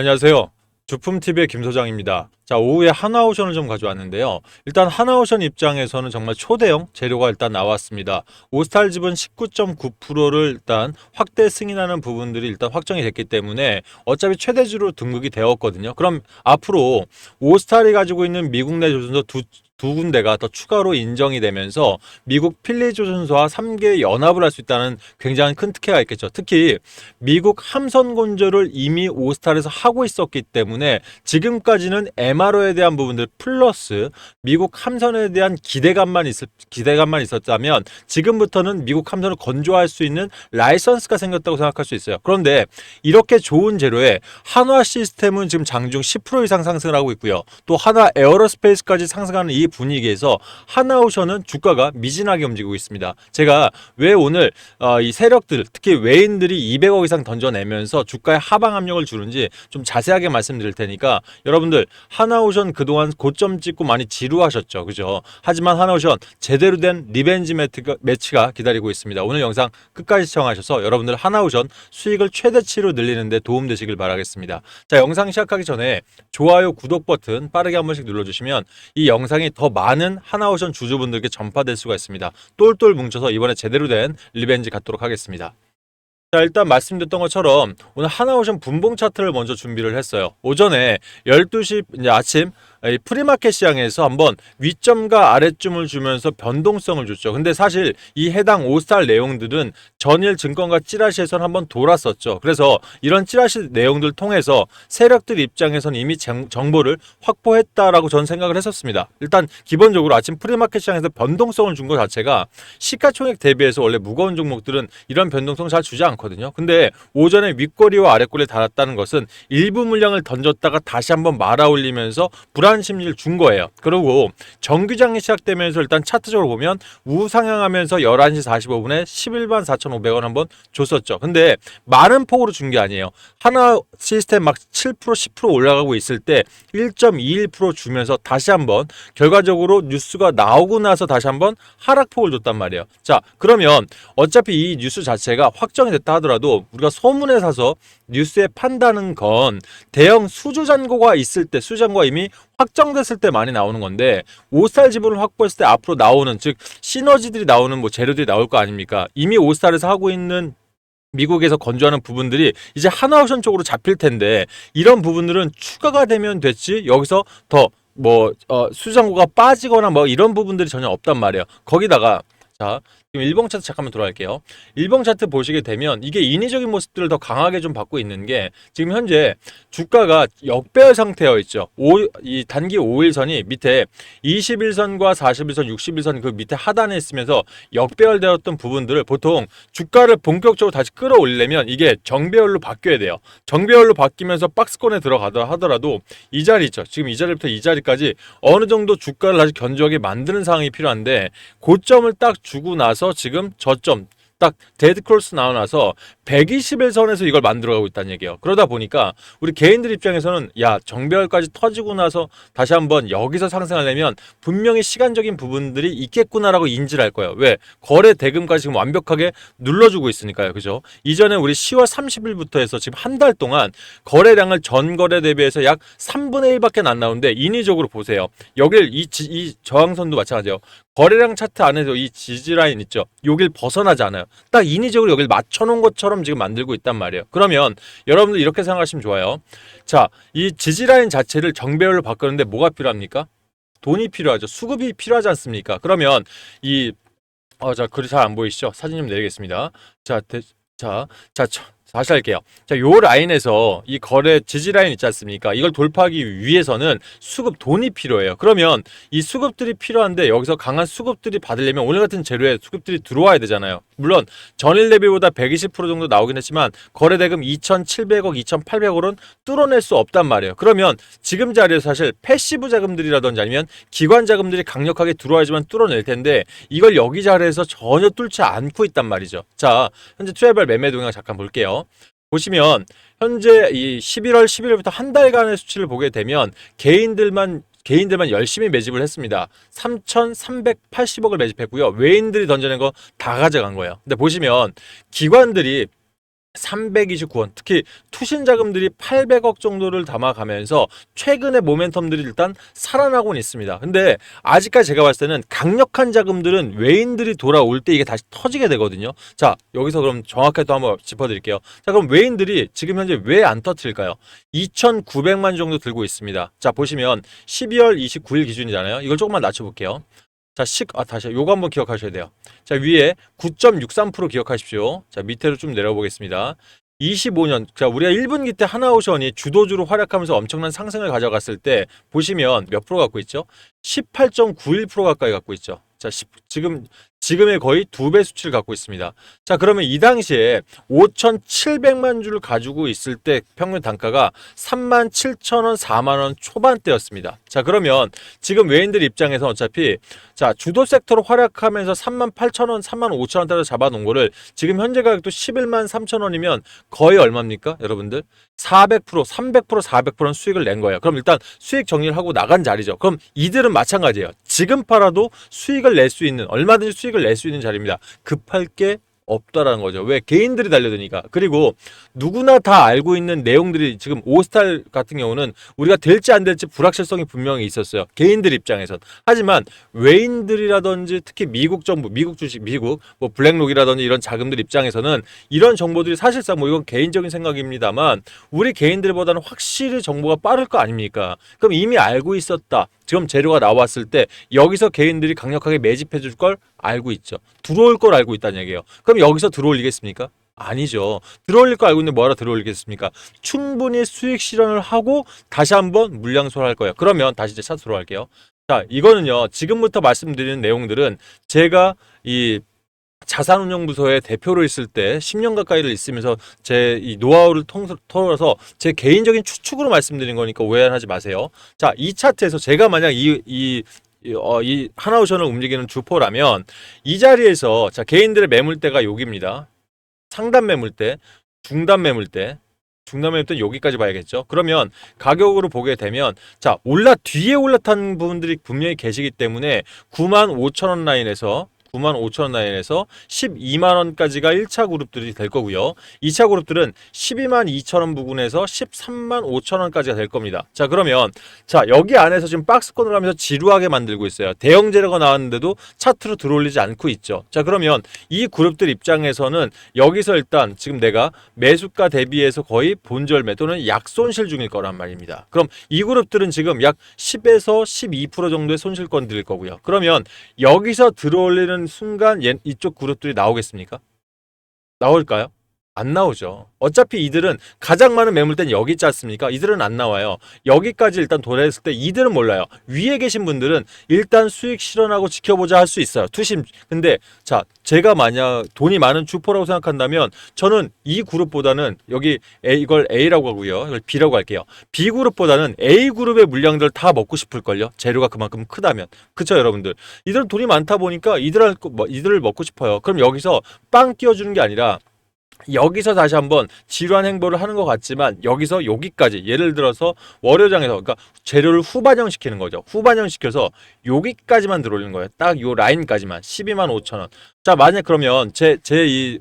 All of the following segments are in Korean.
안녕하세요. 주품TV의 김 소장입니다. 자, 오후에 하나오션을 좀 가져왔는데요. 일단 하나오션 입장에서는 정말 초대형 재료가 일단 나왔습니다. 오스탈 지분 19.9%를 일단 확대 승인하는 부분들이 일단 확정이 됐기 때문에 어차피 최대주로 등극이 되었거든요. 그럼 앞으로 오스탈이 가지고 있는 미국 내 조선소 두, 두 군데가 더 추가로 인정이 되면서 미국 필리 조선소와 3개 연합을 할 수 있다는 굉장히 큰 특혜가 있겠죠. 특히 미국 함선 건조를 이미 오스탈에서 하고 있었기 때문에 지금까지는 MRO에 대한 부분들 플러스 미국 함선에 대한 기대감만 있을 기대감만 있었다면 지금부터는 미국 함선을 건조할 수 있는 라이선스가 생겼다고 생각할 수 있어요. 그런데 이렇게 좋은 재료에 한화 시스템은 지금 장중 10% 이상 상승을 하고 있고요. 또 한화 에어로스페이스까지 상승하는 이 분위기에서 하나오션은 주가가 미진하게 움직이고 있습니다. 제가 왜 오늘 어, 이 세력들 특히 외인들이 200억 이상 던져내면서 주가에 하방 압력을 주는지 좀 자세하게 말씀드릴 테니까 여러분들 하나오션 그동안 고점 찍고 많이 지루하셨죠. 그죠? 하지만 하나오션 제대로 된 리벤지 매트가, 매치가 기다리고 있습니다. 오늘 영상 끝까지 시청하셔서 여러분들 하나오션 수익을 최대치로 늘리는데 도움되시길 바라겠습니다. 자, 영상 시작하기 전에 좋아요, 구독 버튼 빠르게 한 번씩 눌러주시면 이 영상이 더 많은 하나오션 주주분들께 전파될 수가 있습니다. 똘똘 뭉쳐서 이번에 제대로 된 리벤지 갖도록 하겠습니다. 자, 일단 말씀드렸던 것처럼 오늘 하나오션 분봉 차트를 먼저 준비를 했어요. 오전에 12시 이제 아침 이 프리마켓 시장에서 한번 위점과 아래점을 주면서 변동성을 줬죠. 근데 사실 이 해당 오스탈 내용들은 전일 증권가 찌라시에선 한번 돌았었죠. 그래서 이런 찌라시 내용들 통해서 세력들 입장에선 이미 정, 정보를 확보했다라고 저는 생각을 했었습니다. 일단 기본적으로 아침 프리마켓 시장에서 변동성을 준 것 자체가 시가총액 대비해서 원래 무거운 종목들은 이런 변동성 잘 주지 않거든요. 근데 오전에 윗꼬리와 아랫꼬리를 달았다는 것은 일부 물량을 던졌다가 다시 한번 말아 올리면서 불안 심리를 준 거예요. 그리고 정규장이 시작되면서 일단 차트적으로 보면 우상향하면서 11시 45분에 11만 4,500원 한번 줬었죠. 근데 많은 폭으로 준 게 아니에요. 하나 시스템 막 7% 10% 올라가고 있을 때 1.21% 주면서 다시 한번 결과적으로 뉴스가 나오고 나서 다시 한번 하락폭을 줬단 말이에요. 자, 그러면 어차피 이 뉴스 자체가 확정이 됐다 하더라도 우리가 소문에 사서 뉴스에 판다는 건 대형 수주 잔고가 있을 때 수주 잔고가 이미 확정됐을 때 많이 나오는 건데 오스탈 지분을 확보했을 때 앞으로 나오는 즉 시너지들이 나오는 뭐 재료들이 나올 거 아닙니까? 이미 오스탈에서 하고 있는 미국에서 건조하는 부분들이 이제 하나옵션 쪽으로 잡힐 텐데 이런 부분들은 추가가 되면 됐지 여기서 더 뭐 어, 수장고가 빠지거나 뭐 이런 부분들이 전혀 없단 말이에요. 거기다가 자 지금 일봉 차트 잠깐만 돌아갈게요. 일봉 차트 보시게 되면 이게 인위적인 모습들을 더 강하게 좀 받고 있는 게 지금 현재 주가가 역배열 상태여 있죠. 오, 이 단기 5일선이 밑에 21선과 41선, 61선 그 밑에 하단에 있으면서 역배열되었던 부분들을 보통 주가를 본격적으로 다시 끌어올리려면 이게 정배열로 바뀌어야 돼요. 정배열로 바뀌면서 박스권에 들어가다 하더라도 이 자리 있죠. 지금 이 자리부터 이 자리까지 어느 정도 주가를 다시 견조하게 만드는 상황이 필요한데 고점을 딱 주고 나서 지금 저점 딱 데드 크로스 나와나서 121선에서 이걸 만들어가고 있다는 얘기예요. 그러다 보니까 우리 개인들 입장에서는 야 정배열까지 터지고 나서 다시 한번 여기서 상승하려면 분명히 시간적인 부분들이 있겠구나라고 인지를 할 거예요. 왜 거래 대금까지 지금 완벽하게 눌러주고 있으니까요. 그죠? 이전에 우리 10월 30일부터 해서 지금 한 달 동안 거래량을 전 거래 대비해서 약 3분의 1밖에 안 나오는데 인위적으로 보세요. 여길 이, 지- 이 저항선도 마찬가지예요. 거래량 차트 안에서 이 지지 라인 있죠. 여길 벗어나지 않아요. 딱 인위적으로 여길 맞춰놓은 것처럼 지금 만들고 있단 말이에요. 그러면 여러분들 이렇게 생각하시면 좋아요. 자, 이 지지 라인 자체를 정배열로 바꾸는데 뭐가 필요합니까? 돈이 필요하죠. 수급이 필요하지 않습니까? 그러면 이 어, 자, 글이 잘 안 보이시죠? 사진 좀 내리겠습니다. 자, 대, 자, 자, 저, 다시 할게요. 자, 요 라인에서 이 거래 지지 라인 있지 않습니까? 이걸 돌파하기 위해서는 수급 돈이 필요해요. 그러면 이 수급들이 필요한데 여기서 강한 수급들이 받으려면 오늘 같은 재료에 수급들이 들어와야 되잖아요. 물론 전일 대비보다 120% 정도 나오긴 했지만 거래 대금 2,700억, 2,800억은 뚫어낼 수 없단 말이에요. 그러면 지금 자리에서 사실 패시브 자금들이라든지 아니면 기관 자금들이 강력하게 들어와야지만 뚫어낼 텐데 이걸 여기 자리에서 전혀 뚫지 않고 있단 말이죠. 자, 현재 투자별 매매 동향 잠깐 볼게요. 보시면 현재 이 11월 11일부터 한 달간의 수치를 보게 되면 개인들만 개인들만 열심히 매집을 했습니다. 3,380억을 매집했고요. 외인들이 던져낸 거 다 가져간 거예요. 근데 보시면 기관들이 329원. 특히 투신 자금들이 800억 정도를 담아가면서 최근에 모멘텀들이 일단 살아나고는 있습니다. 근데 아직까지 제가 봤을 때는 강력한 자금들은 외인들이 돌아올 때 이게 다시 터지게 되거든요. 자, 여기서 그럼 정확하게 또 한번 짚어드릴게요. 자, 그럼 외인들이 지금 현재 왜 안 터트릴까요? 2,900만 정도 들고 있습니다. 자, 보시면 12월 29일 기준이잖아요. 이걸 조금만 낮춰볼게요. 자, 식, 아, 다시, 요거 한번 기억하셔야 돼요. 자, 위에 9.63% 기억하십시오. 자, 밑으로 좀 내려보겠습니다. 25년, 자, 우리가 1분기 때 하나오션이 주도주로 활약하면서 엄청난 상승을 가져갔을 때 보시면 몇 프로 갖고 있죠? 18.91% 가까이 갖고 있죠. 자, 10, 지금, 지금의 거의 두 배 수치를 갖고 있습니다. 자, 그러면 이 당시에 5,700만 주를 가지고 있을 때 평균 단가가 37,000원, 4만원 초반대였습니다. 자, 그러면 지금 외인들 입장에서 어차피 자, 주도 섹터로 활약하면서 38,000원, 35,000원대로 잡아놓은 거를 지금 현재 가격도 11만 3천원이면 거의 얼마입니까? 여러분들? 400%, 300%, 400%는 수익을 낸 거예요. 그럼 일단 수익 정리를 하고 나간 자리죠. 그럼 이들은 마찬가지예요. 지금 팔아도 수익을 낼 수 있는, 얼마든지 수익을 낼 수 있는 자리입니다. 급할 게 없다라는 거죠. 왜 개인들이 달려드니까. 그리고 누구나 다 알고 있는 내용들이 지금 오스탈 같은 경우는 우리가 될지 안 될지 불확실성이 분명히 있었어요. 개인들 입장에선. 하지만 외인들이라든지 특히 미국 정부, 미국 주식, 미국 뭐 블랙록이라든지 이런 자금들 입장에서는 이런 정보들이 사실상 뭐 이건 개인적인 생각입니다만 우리 개인들보다는 확실히 정보가 빠를 거 아닙니까? 그럼 이미 알고 있었다. 지금 재료가 나왔을 때 여기서 개인들이 강력하게 매집해 줄 걸 알고 있죠. 들어올 걸 알고 있다는 얘기예요. 그럼 여기서 들어올리겠습니까? 아니죠. 들어올릴 거 알고 있는데 뭐하러 들어올리겠습니까? 충분히 수익 실현을 하고 다시 한번 물량 소화할 거예요. 그러면 다시 이제 차트로 할게요. 자, 이거는요. 지금부터 말씀드리는 내용들은 제가 이 자산운용부서의 대표로 있을 때 10년 가까이를 있으면서 제 이 노하우를 통, 통해서 제 개인적인 추측으로 말씀드린 거니까 오해하지 마세요. 자, 이 차트에서 제가 만약 이, 이, 이, 어, 이 하나오션을 움직이는 주포라면 이 자리에서 자, 개인들의 매물대가 여기입니다. 상단 매물대, 중단 매물대, 중단 매물대 여기까지 봐야겠죠. 그러면 가격으로 보게 되면 자, 올라 뒤에 올라탄 부분들이 분명히 계시기 때문에 9만 5천 원 라인에서 9만 5천 원 라인에서 12만 원까지가 1차 그룹들이 될 거고요. 2차 그룹들은 12만 2천 원 부근에서 13만 5천 원까지가 될 겁니다. 자, 그러면 자, 여기 안에서 지금 박스권을 하면서 지루하게 만들고 있어요. 대형 재료가 나왔는데도 차트로 들어올리지 않고 있죠. 자, 그러면 이 그룹들 입장에서는 여기서 일단 지금 내가 매수가 대비해서 거의 본절매 또는 약손실 중일 거란 말입니다. 그럼 이 그룹들은 지금 약 10에서 12% 정도의 손실권 드릴 거고요. 그러면 여기서 들어올리는 순간 얘- 이쪽 그룹들이 나오겠습니까? 나올까요? 안 나오죠. 어차피 이들은 가장 많은 매물대는 여기 있지 않습니까? 이들은 안 나와요. 여기까지 일단 도래했을 때 이들은 몰라요. 위에 계신 분들은 일단 수익 실현하고 지켜보자 할 수 있어요. 투심. 근데 자, 제가 만약 돈이 많은 주포라고 생각한다면 저는 이 그룹보다는 여기 A 이걸 A라고 하고요. 이걸 B라고 할게요. B 그룹보다는 A 그룹의 물량들 다 먹고 싶을 걸요. 재료가 그만큼 크다면. 그쵸 여러분들. 이들은 돈이 많다 보니까 이들 뭐, 이들을 먹고 싶어요. 그럼 여기서 빵 띄워 주는 게 아니라 여기서 다시 한번 지루한 행보를 하는 것 같지만 여기서 여기까지 예를 들어서 월요장에서 그러니까 재료를 후반영 시키는 거죠. 후반영 시켜서 여기까지만 들어올리는 거예요. 딱 요 라인까지만 12만 5천 원. 자 만약 그러면 제 제이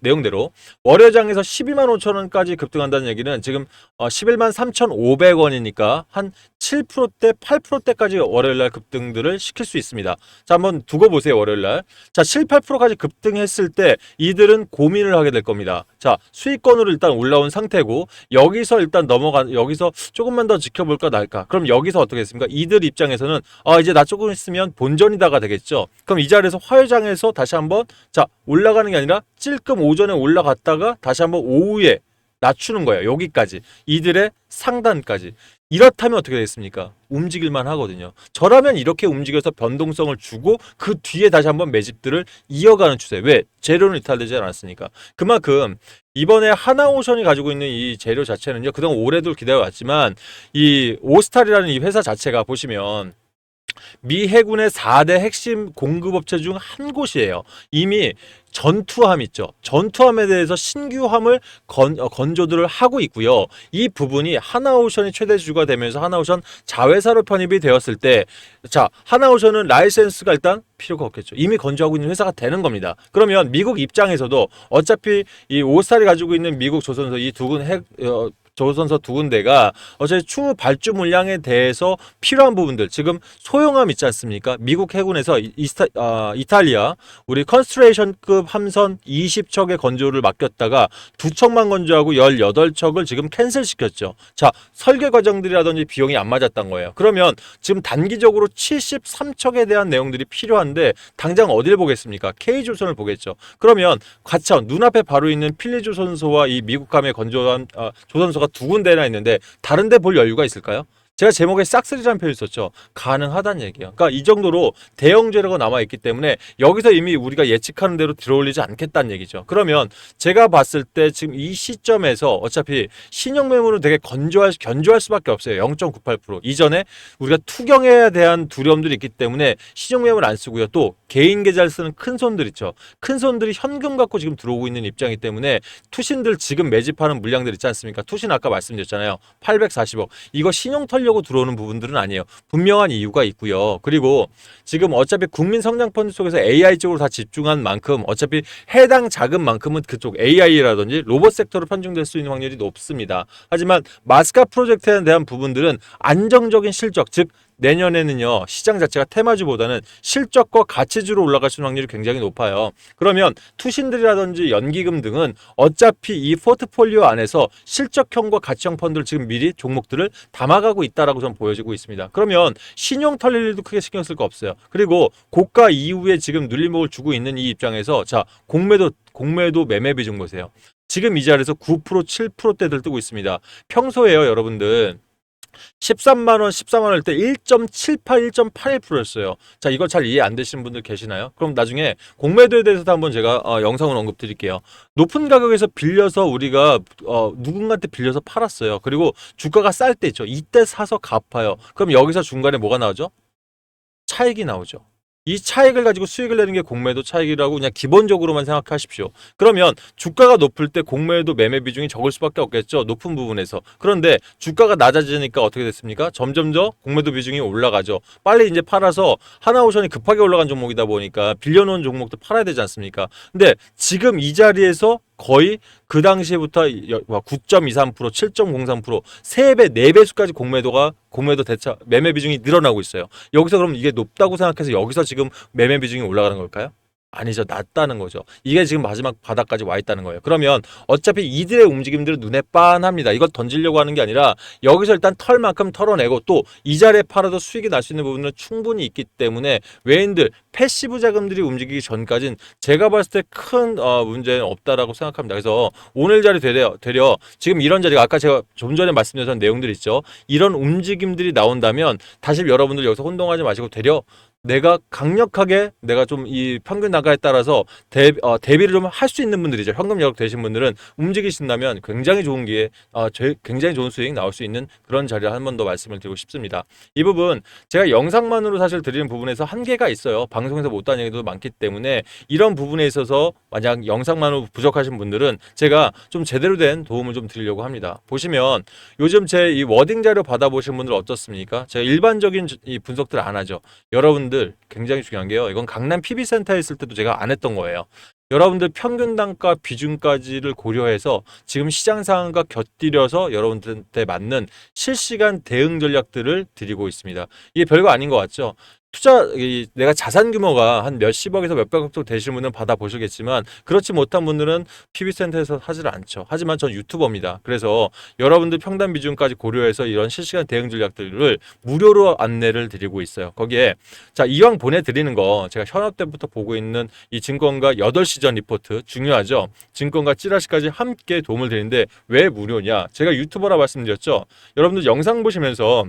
내용대로 월요장에서 12만 5천 원까지 급등한다는 얘기는 지금 어, 11만 3,500원이니까 한 7%대 8%대까지 월요일날 급등들을 시킬 수 있습니다. 자 한번 두고 보세요 월요일날. 자 7, 8%까지 급등했을 때 이들은 고민을 하게 될 겁니다. 자 수익권으로 일단 올라온 상태고 여기서 일단 넘어가 여기서 조금만 더 지켜볼까 날까. 그럼 여기서 어떻게 했습니까? 이들 입장에서는 아 이제 나 조금 있으면 본전이다가 되겠죠. 그럼 이 자리에서 화요장에서 다시 한번 자 올라가는 게 아니라 찔끔 오전에 올라갔다가 다시 한번 오후에 낮추는 거예요. 여기까지 이들의 상단까지. 이렇다면 어떻게 되겠습니까? 움직일만 하거든요. 저라면 이렇게 움직여서 변동성을 주고 그 뒤에 다시 한번 매집들을 이어가는 추세. 왜? 재료는 이탈되지 않았으니까. 그만큼 이번에 하나오션이 가지고 있는 이 재료 자체는요. 그동안 오래도 기다려왔지만 이 오스탈이라는 이 회사 자체가 보시면 미 해군의 4대 핵심 공급업체 중 한 곳이에요. 이미 전투함 있죠. 전투함에 대해서 신규함을 건, 어, 건조들을 하고 있고요. 이 부분이 하나오션이 최대 주가 되면서 하나오션 자회사로 편입이 되었을 때, 자, 하나오션은 라이센스가 일단 필요가 없겠죠. 이미 건조하고 있는 회사가 되는 겁니다. 그러면 미국 입장에서도 어차피 이 오스탈이 가지고 있는 미국 조선소 이 두 군 핵, 어, 조선소 두 군데가 어차피 추후 발주 물량에 대해서 필요한 부분들 지금 소형함 있지 않습니까? 미국 해군에서 이- 이스타, 아, 이탈리아 우리 컨스트레이션급 함선 20척의 건조를 맡겼다가 두 척만 건조하고 18척을 지금 캔슬시켰죠. 자, 설계 과정들이라든지 비용이 안 맞았던 거예요. 그러면 지금 단기적으로 73척에 대한 내용들이 필요한데 당장 어디를 보겠습니까? K조선을 보겠죠. 그러면 가차원 눈앞에 바로 있는 필리조선소와 이 미국함의 건조한 아, 조선소 가 두 군데나 있는데 다른 데 볼 여유가 있을까요? 제가 제목에 싹쓸이라는 표현을 썼죠. 가능하다는 얘기예요. 그러니까 이 정도로 대형 재료가 남아 있기 때문에 여기서 이미 우리가 예측하는 대로 들어올리지 않겠다는 얘기죠. 그러면 제가 봤을 때 지금 이 시점에서 어차피 신용 매물은 되게 건조할 견조할 수밖에 없어요. 0.98% 이전에 우리가 투경에 대한 두려움들이 있기 때문에 신용 매물 안 쓰고요. 또 개인 계좌를 쓰는 큰 손들 있죠. 큰 손들이 현금 갖고 지금 들어오고 있는 입장이기 때문에 투신들 지금 매집하는 물량들 있지 않습니까? 투신 아까 말씀드렸잖아요. 840억. 이거 신용 털려 고 들어오는 부분들은 아니에요. 분명한 이유가 있고요. 그리고 지금 어차피 국민 성장 펀드 속에서 AI 쪽으로 다 집중한 만큼 어차피 해당 자금만큼은 그쪽 AI라든지 로봇 섹터로 편중될 수 있는 확률이 높습니다. 하지만 마스카 프로젝트에 대한 부분들은 안정적인 실적, 즉 내년에는요 시장 자체가 테마주보다는 실적과 가치주로 올라갈 수 있는 확률이 굉장히 높아요. 그러면 투신들이라든지 연기금 등은 어차피 이 포트폴리오 안에서 실적형과 가치형 펀드를 지금 미리 종목들을 담아가고 있다라고 저는 보여지고 있습니다. 그러면 신용 털릴 일도 크게 신경 쓸 거 없어요. 그리고 고가 이후에 지금 눌림목을 주고 있는 이 입장에서 자 공매도 공매도 매매 비중 보세요. 지금 이 자리에서 9% 7%대들 뜨고 있습니다. 평소에요 여러분들 13만 원, 14만 원일 때 1.78, 1.81%였어요. 자, 이거 잘 이해 안 되시는 분들 계시나요? 그럼 나중에 공매도에 대해서도 한번 제가 어, 영상을 언급 드릴게요. 높은 가격에서 빌려서 우리가 어, 누군가한테 빌려서 팔았어요. 그리고 주가가 쌀 때 있죠. 이때 사서 갚아요. 그럼 여기서 중간에 뭐가 나오죠? 차익이 나오죠. 이 차익을 가지고 수익을 내는 게 공매도 차익이라고 그냥 기본적으로만 생각하십시오. 그러면 주가가 높을 때 공매도 매매 비중이 적을 수밖에 없겠죠. 높은 부분에서. 그런데 주가가 낮아지니까 어떻게 됐습니까? 점점 더 공매도 비중이 올라가죠. 빨리 이제 팔아서 하나오션이 급하게 올라간 종목이다 보니까 빌려놓은 종목도 팔아야 되지 않습니까? 근데 지금 이 자리에서 거의 그 당시부터 9.23%, 7.03%, 3배, 4배수까지 공매도가 공매도 대차 매매 비중이 늘어나고 있어요. 여기서 그럼 이게 높다고 생각해서 여기서 지금 매매 비중이 올라가는 걸까요? 아니죠. 낮다는 거죠. 이게 지금 마지막 바닥까지 와 있다는 거예요. 그러면 어차피 이들의 움직임들은 눈에 빤합니다. 이걸 던지려고 하는 게 아니라 여기서 일단 털만큼 털어내고 또 이 자리에 팔아도 수익이 날 수 있는 부분은 충분히 있기 때문에 외인들 패시브 자금들이 움직이기 전까지는 제가 봤을 때큰 어, 문제는 없다라고 생각합니다. 그래서 오늘 자리 되려, 되려 지금 이런 자리가 아까 제가 좀 전에 말씀드렸던 내용들 있죠. 이런 움직임들이 나온다면 다시 여러분들 여기서 혼동하지 마시고 되려 내가 강력하게 내가 좀 이 평균 단가에 따라서 대, 어, 대비를 좀 할 수 있는 분들이죠. 현금 여력 되신 분들은 움직이신다면 굉장히 좋은 기회, 어, 제- 굉장히 좋은 수익 나올 수 있는 그런 자리를 한 번 더 말씀을 드리고 싶습니다. 이 부분 제가 영상만으로 사실 드리는 부분에서 한계가 있어요. 방송에서 못한 얘기도 많기 때문에 이런 부분에 있어서 만약 영상만으로 부족하신 분들은 제가 좀 제대로 된 도움을 좀 드리려고 합니다. 보시면 요즘 제 이 워딩 자료 받아보신 분들 어떻습니까? 제가 일반적인 이 분석들 안 하죠. 여러분 들 굉장히 중요한 게요. 이건 강남 PB 센터에 있을 때도 제가 안 했던 거예요. 여러분들 평균 단가 비중까지를 고려해서 지금 시장 상황과 곁들여서 여러분들한테 맞는 실시간 대응 전략들을 드리고 있습니다. 이게 별거 아닌 것 같죠? 투자 이 내가 자산 규모가 한 몇십억에서 몇백억 정도 되시는 분은 받아 보시겠지만 그렇지 못한 분들은 PB 센터에서 하지를 않죠. 하지만 전 유튜버입니다. 그래서 여러분들 평단 비중까지 고려해서 이런 실시간 대응 전략들을 무료로 안내를 드리고 있어요. 거기에 자 이왕 보내 드리는 거 제가 현업 때부터 보고 있는 이 증권가 8시 전 리포트 중요하죠. 증권가 찌라시까지 함께 도움을 드리는데 왜 무료냐? 제가 유튜버라 말씀드렸죠. 여러분들 영상 보시면서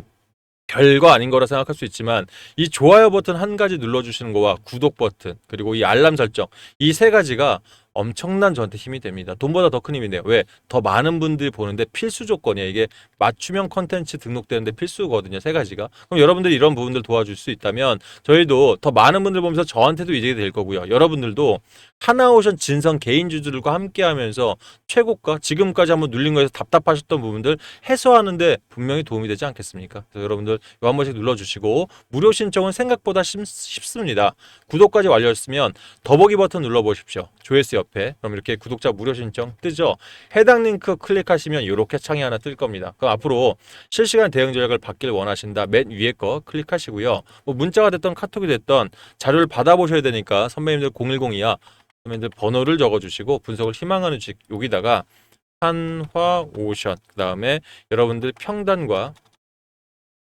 별거 아닌 거라 생각할 수 있지만 이 좋아요 버튼 한 가지 눌러주시는 거와 구독 버튼 그리고 이 알람 설정 이 세 가지가 엄청난 저한테 힘이 됩니다. 돈보다 더 큰 힘인데요. 왜? 더 많은 분들이 보는데 필수 조건이에요. 이게 맞춤형 컨텐츠 등록되는데 필수거든요. 세 가지가. 그럼 여러분들이 이런 부분들 도와줄 수 있다면 저희도 더 많은 분들 보면서 저한테도 이득이 될 거고요. 여러분들도 하나오션 진성 개인 주주들과 함께 하면서 최고가 지금까지 한번 눌린 거에서 답답하셨던 부분들 해소하는데 분명히 도움이 되지 않겠습니까? 그래서 여러분들 이거 한 번씩 눌러주시고 무료 신청은 생각보다 쉽, 쉽습니다. 구독까지 완료했으면 더보기 버튼 눌러보십시오. 조회수 옆에 그럼 이렇게 구독자 무료 신청 뜨죠. 해당 링크 클릭하시면 이렇게 창이 하나 뜰 겁니다. 그럼 앞으로 실시간 대응 전략을 받길 원하신다. 맨 위에 거 클릭하시고요. 뭐 문자가 됐던 카톡이 됐던 자료를 받아보셔야 되니까 선배님들 010이야. 선배님들 번호를 적어주시고 분석을 희망하는 직 여기다가 한화 오션 그 다음에 여러분들 평단과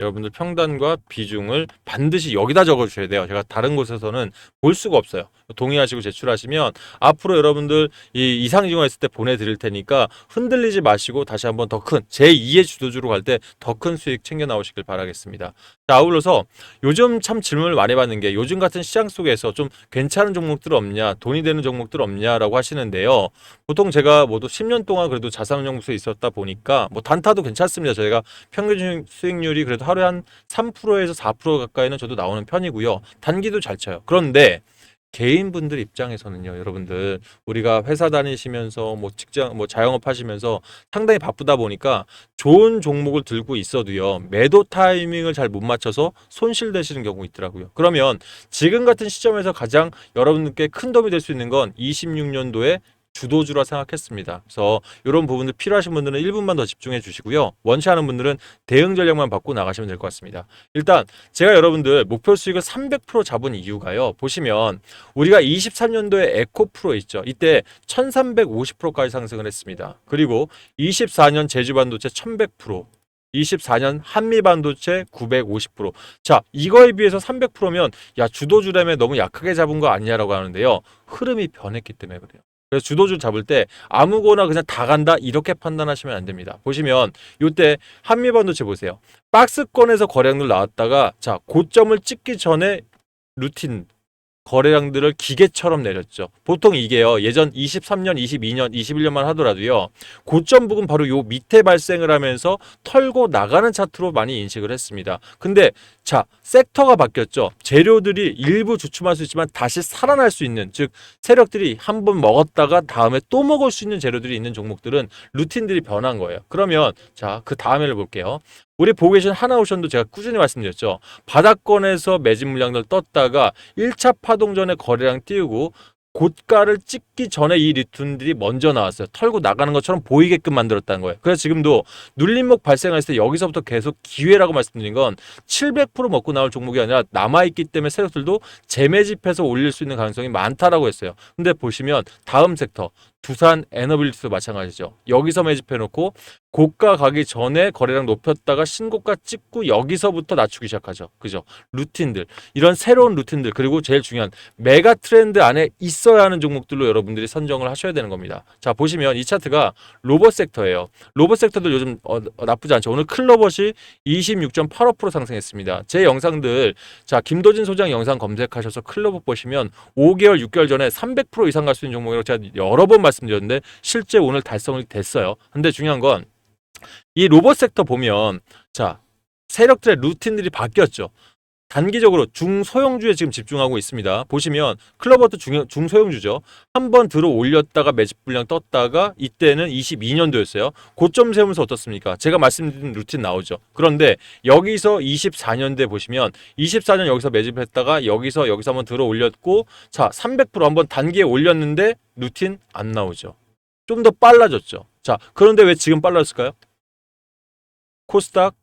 여러분들 평단과 비중을 반드시 여기다 적어주셔야 돼요. 제가 다른 곳에서는 볼 수가 없어요. 동의하시고 제출하시면 앞으로 여러분들 이 이상 징후했을 때 보내드릴 테니까 흔들리지 마시고 다시 한번 더 큰 제2의 주도주로 갈 때 더 큰 수익 챙겨 나오시길 바라겠습니다. 자, 아울러서 요즘 참 질문을 많이 받는 게 요즘 같은 시장 속에서 좀 괜찮은 종목들 없냐, 돈이 되는 종목들 없냐라고 하시는데요. 보통 제가 모두 10년 동안 그래도 자산연구소에 있었다 보니까 뭐 단타도 괜찮습니다. 저희가 평균 수익률이 그래도 하루에 한 3%에서 4% 가까이는 저도 나오는 편이고요. 단기도 잘 쳐요. 그런데 개인분들 입장에서는요, 여러분들 우리가 회사 다니시면서 뭐 직장 뭐 자영업 하시면서 상당히 바쁘다 보니까 좋은 종목을 들고 있어도요 매도 타이밍을 잘 못 맞춰서 손실되시는 경우 있더라고요. 그러면 지금 같은 시점에서 가장 여러분들께 큰 도움이 될 수 있는 건 26년도에 주도주라 생각했습니다. 그래서 이런 부분들 필요하신 분들은 1분만 더 집중해 주시고요. 원치 않은 분들은 대응 전략만 받고 나가시면 될 것 같습니다. 일단 제가 여러분들 목표 수익을 300% 잡은 이유가요. 보시면 우리가 23년도에 에코프로 있죠. 이때 1350%까지 상승을 했습니다. 그리고 24년 제주반도체 1100%, 24년 한미 반도체 950%. 자, 이거에 비해서 300%면 야, 주도주라며 너무 약하게 잡은 거 아니냐라고 하는데요. 흐름이 변했기 때문에 그래요. 그래서 주도주 잡을 때 아무거나 그냥 다 간다 이렇게 판단하시면 안 됩니다. 보시면 이때 한미반도체 보세요. 박스권에서 거래량들 나왔다가 자 고점을 찍기 전에 루틴 거래량들을 기계처럼 내렸죠. 보통 이게요. 예전 23년, 22년, 21년만 하더라도요. 고점 부근 바로 요 밑에 발생을 하면서 털고 나가는 차트로 많이 인식을 했습니다. 근데 자, 섹터가 바뀌었죠. 재료들이 일부 주춤할 수 있지만 다시 살아날 수 있는 즉 세력들이 한 번 먹었다가 다음에 또 먹을 수 있는 재료들이 있는 종목들은 루틴들이 변한 거예요. 그러면 자, 그 다음에를 볼게요. 우리 보고 계신 하나오션도 제가 꾸준히 말씀드렸죠. 바닥권에서 매진 물량들 떴다가 1차 파동 전에 거래량 띄우고 고가를 찍기 전에 이 리툰들이 먼저 나왔어요. 털고 나가는 것처럼 보이게끔 만들었다는 거예요. 그래서 지금도 눌림목 발생했을 때 여기서부터 계속 기회라고 말씀드린 건 700% 먹고 나올 종목이 아니라 남아있기 때문에 세력들도 재매집해서 올릴 수 있는 가능성이 많다라고 했어요. 근데 보시면 다음 섹터 두산 에너빌리티도 마찬가지죠. 여기서 매집해놓고 고가 가기 전에 거래량 높였다가 신고가 찍고 여기서부터 낮추기 시작하죠. 그죠? 루틴들 이런 새로운 루틴들 그리고 제일 중요한 메가 트렌드 안에 있어야 하는 종목들로 여러분 들이 선정을 하셔야 되는 겁니다. 자 보시면 이 차트가 로봇 섹터예요. 로봇 섹터들 요즘 어, 어, 나쁘지 않죠. 오늘 클로봇이 26.85% 상승했습니다. 제 영상들 자 김도진 소장 영상 검색하셔서 클로봇 보시면 5개월 6개월 전에 300% 이상 갈 수 있는 종목이라고 제가 여러 번 말씀드렸는데 실제 오늘 달성이 됐어요. 근데 중요한 건 이 로봇 섹터 보면 자 세력들의 루틴들이 바뀌었죠. 단기적으로 중소형주에 지금 집중하고 있습니다. 보시면 클로버도 중, 중소형주죠. 한번 들어 올렸다가 매집 분량 떴다가 이때는 22년도였어요. 고점 세우면서 어떻습니까? 제가 말씀드린 루틴 나오죠. 그런데 여기서 24년대 보시면 24년 여기서 매집했다가 여기서 여기서 한번 들어 올렸고 자 300% 한번 단기에 올렸는데 루틴 안 나오죠. 좀 더 빨라졌죠. 자 그런데 왜 지금 빨라졌을까요? 코스닥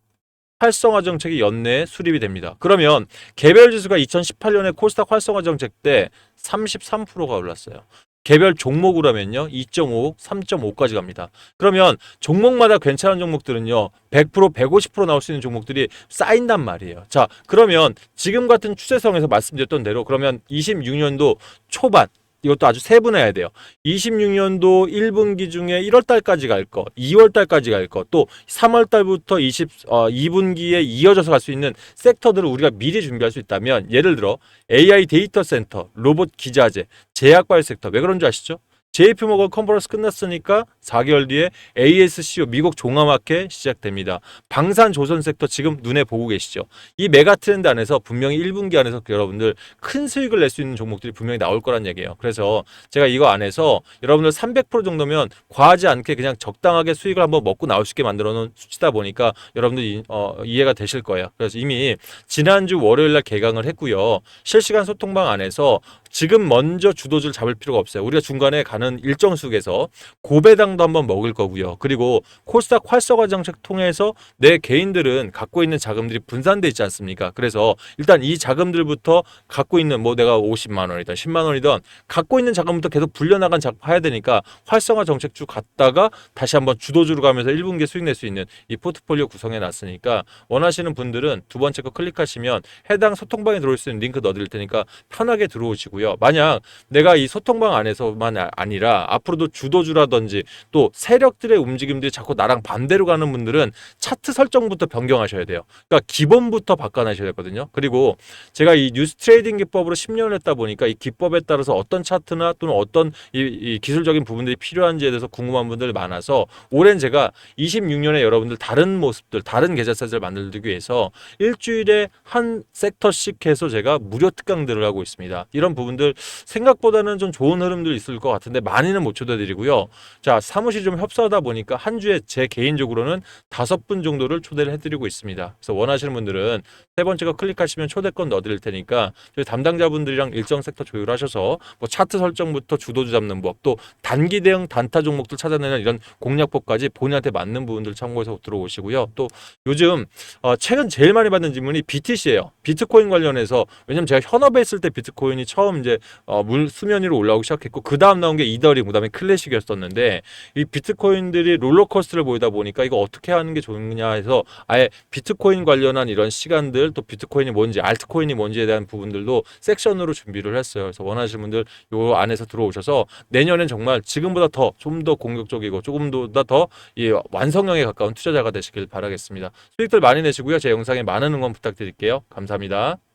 활성화 정책이 연내에 수립이 됩니다. 그러면 개별 지수가 2018년에 코스닥 활성화 정책 때 33%가 올랐어요. 개별 종목으로 하면요. 2.5, 3.5까지 갑니다. 그러면 종목마다 괜찮은 종목들은요. 100%, 150% 나올 수 있는 종목들이 쌓인단 말이에요. 자, 그러면 지금 같은 추세성에서 말씀드렸던 대로 그러면 26년도 초반 이것도 아주 세분해야 돼요. 26년도 1분기 중에 1월 달까지 갈 거, 2월 달까지 갈 거, 또 3월 달부터 20, 어, 2분기에 이어져서 갈 수 있는 섹터들을 우리가 미리 준비할 수 있다면 예를 들어 AI 데이터 센터, 로봇 기자재, 제약바이오 섹터 왜 그런 줄 아시죠? JP 모건 컨퍼런스 끝났으니까 4개월 뒤에 ASCO 미국 종합마켓 시작됩니다. 방산 조선 섹터 지금 눈에 보고 계시죠? 이 메가 트렌드 안에서 분명히 1분기 안에서 여러분들 큰 수익을 낼 수 있는 종목들이 분명히 나올 거란 얘기예요. 그래서 제가 이거 안에서 여러분들 300% 정도면 과하지 않게 그냥 적당하게 수익을 한번 먹고 나올 수 있게 만들어 놓은 수치다 보니까 여러분들 이, 어, 이해가 되실 거예요. 그래서 이미 지난주 월요일 날 개강을 했고요. 실시간 소통방 안에서 지금 먼저 주도주를 잡을 필요가 없어요. 우리가 중간에 가는 일정 속에서 고배당도 한번 먹을 거고요. 그리고 코스닥 활성화 정책 통해서 내 개인들은 갖고 있는 자금들이 분산돼 있지 않습니까? 그래서 일단 이 자금들부터 갖고 있는 뭐 내가 50만 원이든 10만 원이든 갖고 있는 자금부터 계속 불려나간 자금 해야 되니까 활성화 정책주 갔다가 다시 한번 주도주로 가면서 1분기에 수익 낼 수 있는 이 포트폴리오 구성해 놨으니까 원하시는 분들은 두 번째 거 클릭하시면 해당 소통방에 들어올 수 있는 링크 넣어드릴 테니까 편하게 들어오시고요. 만약 내가 이 소통방 안에서만 아- 아니라 앞으로도 주도주라든지 또 세력들의 움직임들이 자꾸 나랑 반대로 가는 분들은 차트 설정부터 변경하셔야 돼요. 그러니까 기본부터 바꿔내셔야 되거든요. 그리고 제가 이 뉴스 트레이딩 기법으로 10년을 했다 보니까 이 기법에 따라서 어떤 차트나 또는 어떤 이, 이 기술적인 부분들이 필요한지에 대해서 궁금한 분들이 많아서 올해는 제가 26년에 여러분들 다른 모습들, 다른 계좌사를 만들기 위해서 일주일에 한 섹터씩 해서 제가 무료 특강들을 하고 있습니다. 이런 부분 들 생각보다는 좀 좋은 흐름들 있을 것 같은데 많이는 못 초대드리고요. 자, 사무실 좀 협소하다 보니까 한 주에 제 개인적으로는 다섯 분 정도를 초대를 해드리고 있습니다. 그래서 원하시는 분들은 세 번째 거 클릭하시면 초대권 넣어드릴 테니까 저희 담당자분들이랑 일정 섹터 조율하셔서 뭐 차트 설정부터 주도주 잡는 법, 또 단기 대응 단타 종목들 찾아내는 이런 공략법까지 본인한테 맞는 부분들 참고해서 들어오시고요. 또 요즘 어, 최근 제일 많이 받는 질문이 BTC예요. 비트코인 관련해서 왜냐면 제가 현업에 있을 때 비트코인이 처음 이제 어, 물 수면 위로 올라오기 시작했고 그 다음 나온 게 이더링, 그다음에 클래식이었었는데 이 비트코인들이 롤러코스터를 보이다 보니까 이거 어떻게 하는 게 좋느냐 해서 아예 비트코인 관련한 이런 시간들 또 비트코인이 뭔지 알트코인이 뭔지에 대한 부분들도 섹션으로 준비를 했어요. 그래서 원하시는 분들 요 안에서 들어오셔서 내년엔 정말 지금보다 더 좀 더 공격적이고 조금 더이 완성형에 가까운 투자자가 되시길 바라겠습니다. 수익들 많이 내시고요. 제 영상에 많은 응원 부탁드릴게요. 감사합니다.